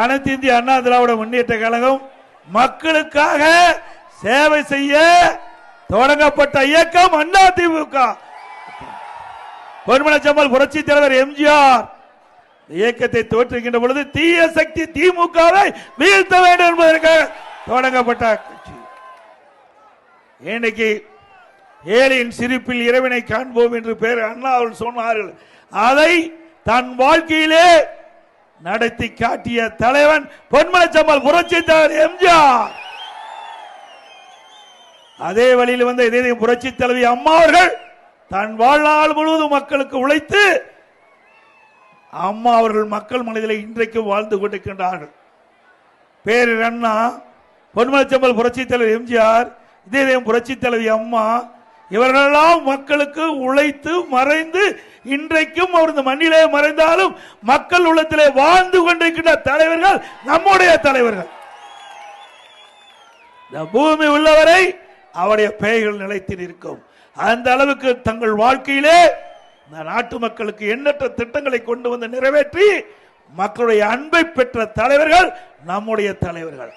அனைத்து இந்திய அண்ணா திராவிட முன்னேற்ற கழகம் மக்களுக்காக சேவை செய்ய தொடங்கப்பட்ட இயக்கம் அண்ணா திமுக. பொன்மனச்சம்மல் புரட்சி தலைவர் எம்ஜிஆர் இயக்கத்தை தோற்றுகின்ற பொழுது தீய சக்தி திமுகவை வீழ்த்த வேண்டும் என்பதற்காக தொடங்கப்பட்ட கட்சி. இன்னைக்கு ஏழையின் சிரிப்பில் இறைவனை காண்போம் என்று பேர் அண்ணா அவர்கள் சொன்னார்கள். அதை தன் வாழ்க்கையிலே நடத்தி காட்டிய தலைவன் பொன்மனச்சம்மல் புரட்சி தலைவர் எம்ஜிஆர். அதே வழியில் வந்த இதே புரட்சி தலைவி அம்மா அவர்கள் தன் வாழ்நாள் முழுவதும் மக்களுக்கு உழைத்து அம்மா அவர்கள் மக்கள் மனதில் இன்றைக்கு வாழ்ந்து கொண்டிருக்கின்றார்கள். பேரர் அண்ணா பொன்மனச்சம்பல் புரட்சி தலைவர் எம்ஜிஆர் இதே புரட்சி தலைவி அம்மா இவர்களெல்லாம் மக்களுக்கு உழைத்து மறைந்து இன்றைக்கும் அவர் இந்த மண்ணிலே மறைந்தாலும் மக்கள் உள்ளத்திலே வாழ்ந்து கொண்டிருக்கின்ற தலைவர்கள் நம்முடைய தலைவர்கள். இந்த பூமி உள்ளவரை அவருடைய பெயர்கள் நிலைத்து நிற்கும். அந்த அளவுக்கு தங்கள் வாழ்க்கையிலே இந்த நாட்டு மக்களுக்கு எண்ணற்ற திட்டங்களை கொண்டு வந்து நிறைவேற்றி மக்களுடைய அன்பை பெற்ற தலைவர்கள் நம்முடைய தலைவர்கள்.